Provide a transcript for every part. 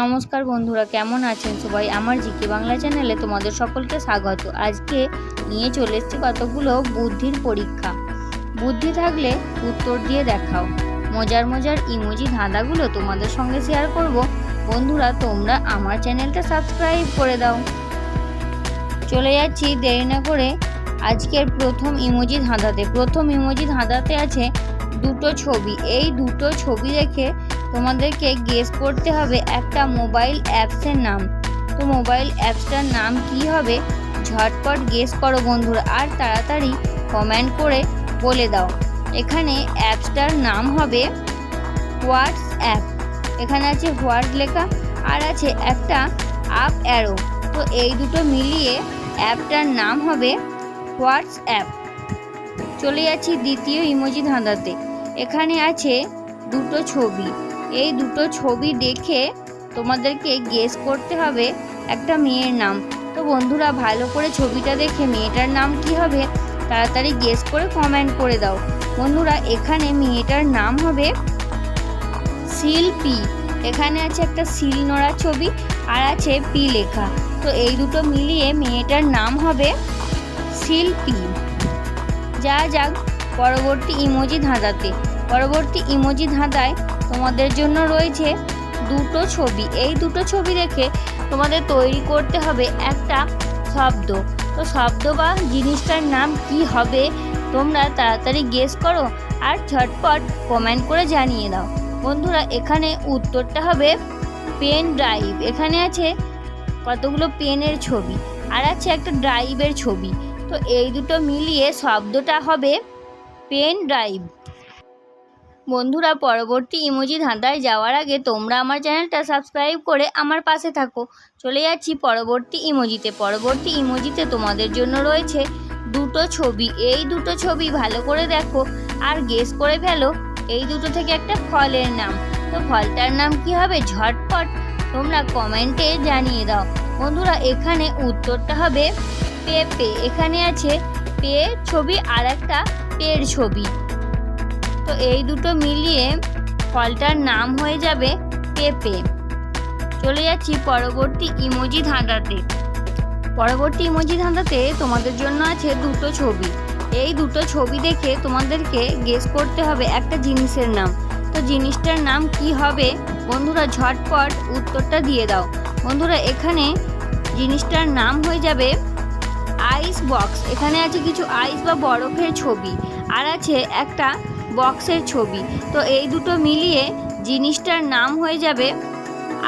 নমস্কার বন্ধুরা, কেমন আছেন সবাই? আমার জিকে বাংলা চ্যানেলে তোমাদের সকলকে স্বাগত। আজকে নিয়ে চলে এসেছি কতগুলো বুদ্ধির পরীক্ষা। বুদ্ধি থাকলে উত্তর দিয়ে দেখাও। মজার মজার ইমোজি ধাঁধাগুলো তোমাদের সঙ্গে শেয়ার করব। বন্ধুরা, তোমরা আমার চ্যানেলটা সাবস্ক্রাইব করে দাও। চলে যাচ্ছি দেরি না করে আজকের প্রথম ইমোজি ধাঁধাতে। প্রথম ইমোজি ধাঁধাতে আছে দুটো ছবি। এই দুটো ছবি দেখে তোমাদেরকে গেস করতে হবে একটা মোবাইল অ্যাপসের নাম। তো মোবাইল অ্যাপসটার নাম কি হবে? ঝটপট গেস করো বন্ধুরা, আর তাড়াতাড়ি কমেন্ট করে বলে দাও। এখানে অ্যাপসটার নাম হবে হোয়াটসঅ্যাপ। এখানে আছে হোয়াটস লেখা, আর আছে একটা আপ অ্যারো তো এই দুটো মিলিয়ে অ্যাপটার নাম হবে হোয়াটসঅ্যাপ। চলে যাচ্ছি দ্বিতীয় ইমোজি ধাঁধাতে। এখানে আছে দুটো ছবি। এই দুটো ছবি দেখে তোমাদেরকে গেস করতে হবে একটা মেয়ের নাম। তো বন্ধুরা, ভালো করে ছবিটা দেখে মেয়েটার নাম কি হবে তাড়াতাড়ি গেস করে কমেন্ট করে দাও। বন্ধুরা, এখানে মেয়েটার নাম হবে শিল্পী। এখানে আছে একটা শিল নোড়া ছবি আর আছে পি লেখা। তো এই দুটো মিলিয়ে মেয়েটার নাম হবে শিল্পী। যা যাক, পরবর্তী ইমোজি ধাঁধাতে। পরবর্তী ইমোজি ধাঁধায় তোমাদের জন্য রয়েছে দুটো ছবি। এই দুটো ছবি দেখে তোমাদের তৈরি করতে হবে একটা শব্দ। তো শব্দ বা জিনিসটার নাম কি হবে তোমরা তাড়াতাড়ি গেস করো আর ঝটপট কমেন্ট করে জানিয়ে দাও। বন্ধুরা, এখানে উত্তরটা হবে পেন ড্রাইভ এখানে আছে কতগুলো পেনের ছবি আর আছে একটা ড্রাইভের ছবি। তো এই দুটো মিলিয়ে শব্দটা হবে পেন ড্রাইভ বন্ধুরা, পরবর্তী ইমোজি ধাঁধায় যাওয়ার আগে তোমরা আমার চ্যানেলটা সাবস্ক্রাইব করে আমার পাশে থাকো। চলে যাচ্ছি পরবর্তী ইমোজিতে। পরবর্তী ইমোজিতে তোমাদের জন্য রয়েছে দুটো ছবি। এই দুটো ছবি ভালো করে দেখো আর গেস করে ফেলো এই দুটো থেকে একটা ফলের নাম। তো ফলটার নাম কি হবে? ঝটপট তোমরা কমেন্টে জানিয়ে দাও। বন্ধুরা, এখানে উত্তরটা হবে পেঁপে। এখানে আছে পে ছবি আর একটা পের ছবি। তো এই দুটো মিলিয়ে ফলটার নাম হয়ে যাবে পেঁপে। চলে যাচ্ছি পরবর্তী ইমোজি ধাঁধাতে। পরবর্তী ইমোজি ধাঁধাতে তোমাদের জন্য আছে দুটো ছবি। এই দুটো ছবি দেখে তোমাদেরকে গেস করতে হবে একটা জিনিসের নাম। তো জিনিসটার নাম কি হবে? বন্ধুরা ঝটপট উত্তরটা দিয়ে দাও। বন্ধুরা, এখানে জিনিসটার নাম হয়ে যাবে আইস বক্স এখানে আছে কিছু আইস বা বরফের ছবি। আর আছে একটা বক্সের ছবি। তো এই দুটো মিলিয়ে জিনিসটার নাম হয়ে যাবে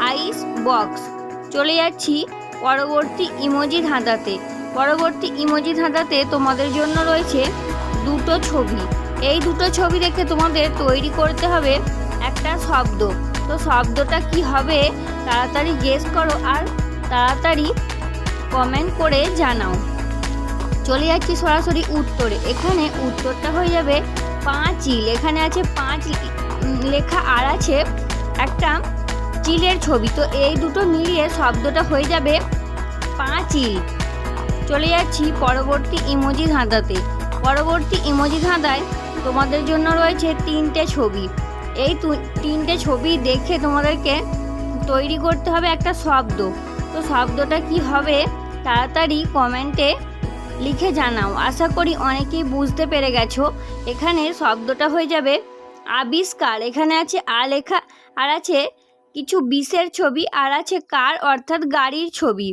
আইস বক্স। চলে যাচ্ছি পরবর্তী ইমোজি ধাঁধাতে। পরবর্তী ইমোজি ধাঁধাতে তোমাদের জন্য রয়েছে দুটো ছবি। এই দুটো ছবি দেখে তোমাদের তৈরি করতে হবে একটা শব্দ। তো শব্দটা কি হবে তাড়াতাড়ি গেস করো আর তাড়াতাড়ি কমেন্ট করে জানাও। চলে যাচ্ছি সরাসরি উত্তরে। এখানে উত্তরটা হয়ে যাবে পাঁচিল এখানে আছে পাঁচ লেখা আর আছে একটা চিলের ছবি। তো এই দুটো মিলিয়ে শব্দটা হয়ে যাবে পাঁচিল চলে যাচ্ছি পরবর্তী ইমোজি ধাঁধাতে পরবর্তী ইমোজি ধাঁধায় তোমাদের জন্য রয়েছে তিনটে ছবি। এই তিনটে ছবি দেখে তোমাদেরকে তৈরি করতে হবে একটা শব্দ। তো শব্দটা কি হবে? তাড়াতাড়ি কমেন্টে লিখে জানাও। আশা করি অনেকেই বুঝতে পেরে গেছো। এখানে শব্দটা হয়ে যাবে আবিষ্কার। এখানে আছে আ লেখা, আর আছে কিছু বিষের ছবি, আর আছে কার, অর্থাৎ গাড়ির ছবি।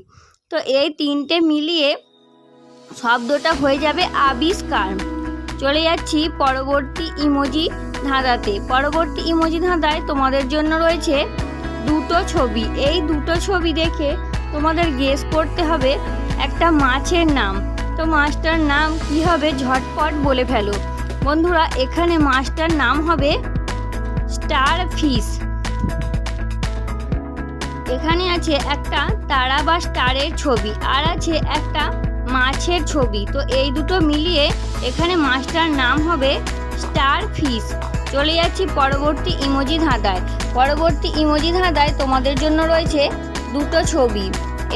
তো এই তিনটে মিলিয়ে শব্দটা হয়ে যাবে আবিষ্কার। চলে যাচ্ছি পরবর্তী ইমোজি ধাঁধাতে। পরবর্তী ইমোজি ধাঁধায় তোমাদের জন্য রয়েছে দুটো ছবি। এই দুটো ছবি দেখে তোমাদের গেস করতে হবে একটা মাছের নাম। তো মাছটার নাম কি হবে ঝটপট বলে ফেলো। বন্ধুরা, এখানে মাছটার নাম হবে স্টার ফিশ এখানে আছে একটা তারা বা স্টারের ছবি আর আছে একটা মাছের ছবি। তো এই দুটো মিলিয়ে এখানে মাছটার নাম হবে স্টার ফিশ চলে যাচ্ছি পরবর্তী ইমোজি ধাঁধায়। পরবর্তী ইমোজি ধাঁধায় তোমাদের জন্য রয়েছে দুটো ছবি।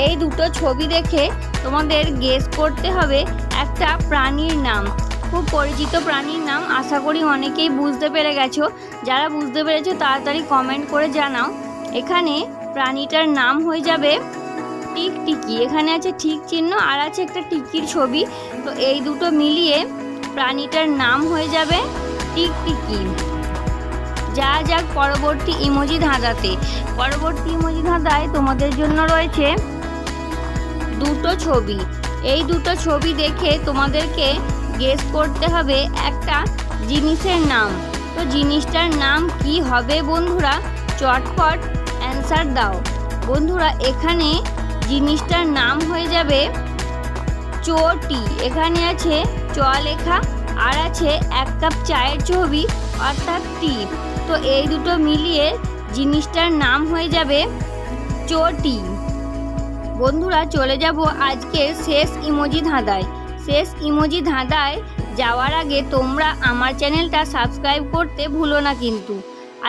এই দুটো ছবি দেখে তোমাদের গেস করতে হবে একটা প্রাণীর নাম। খুব পরিচিত প্রাণীর নাম, আশা করি অনেকেই বুঝতে পেরে গেছো। যারা বুঝতে পেরেছ, তাড়াতাড়ি কমেন্ট করে জানাও। এখানে প্রাণীটার নাম হয়ে যাবে টিকটিকি। এখানে আছে ঠিক চিহ্ন, আর আছে একটা টিকির ছবি। তো এই দুটো মিলিয়ে প্রাণীটার নাম হয়ে যাবে টিকটিকি। যা যাক পরবর্তী ইমোজি ধাঁধাতে। পরবর্তী ইমোজি ধাঁধায় তোমাদের জন্য রয়েছে দুটো ছবি। এই দুটো ছবি দেখে তোমাদেরকে গেস করতে হবে একটা জিনিসের নাম। তো জিনিসটার নাম কি হবে বন্ধুরা? চটপট অ্যান্সার দাও। বন্ধুরা, এখানে জিনিসটার নাম হয়ে যাবে চটি। এখানে আছে চ লেখা আর আছে এক কাপ চায়ের ছবি, অর্থাৎ টি তো এই দুটো মিলিয়ে জিনিসটার নাম হয়ে যাবে চটি। বন্ধুরা, চলে যাব আজকে শেষ ইমোজি ধাঁধায়। শেষ ইমোজি ধাঁধায় যাওয়ার আগে তোমরা আমার চ্যানেলটা সাবস্ক্রাইব করতে ভুলো না কিন্তু।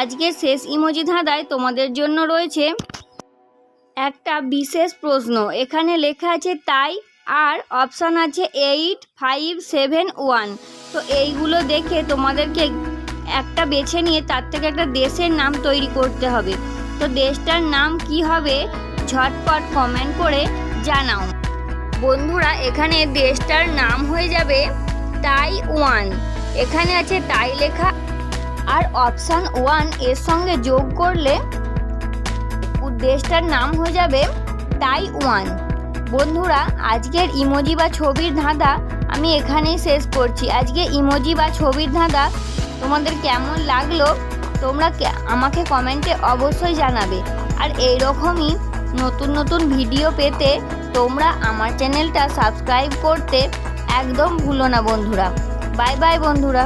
আজকে শেষ ইমোজি ধাঁধায় তোমাদের জন্য রয়েছে একটা বিশেষ প্রশ্ন। এখানে লেখা আছে তাই আর অপশান আছে এইট ফাইভ সেভেন ওয়ান। তো এইগুলো দেখে তোমাদেরকে একটা বেছে নিয়ে তার থেকে একটা দেশের নাম তৈরি করতে হবে। তো দেশটার নাম কি হবে ঝটপট কমেন্ট করে জানাও। বন্ধুরা, এখানে দেশটার নাম হয়ে যাবে তাই ওয়ান এখানে আছে তাই লেখা আর অপশান ওয়ানের সঙ্গে যোগ করলে দেশটার নাম হয়ে যাবে তাই ওয়ান বন্ধুরা, আজকের ইমোজি বা ছবির ধাঁধা আমি এখানেই শেষ করছি। আজকে ইমোজি বা ছবির ধাঁধা তোমাদের কেমন লাগল তোমরা আমাকে কমেন্টে অবশ্যই জানাবে। আর এইরকমই নতুন নতুন ভিডিও পেতে তোমরা আমার চ্যানেলটা সাবস্ক্রাইব করতে একদম ভুলো না বন্ধুরা। বাই বাই বন্ধুরা।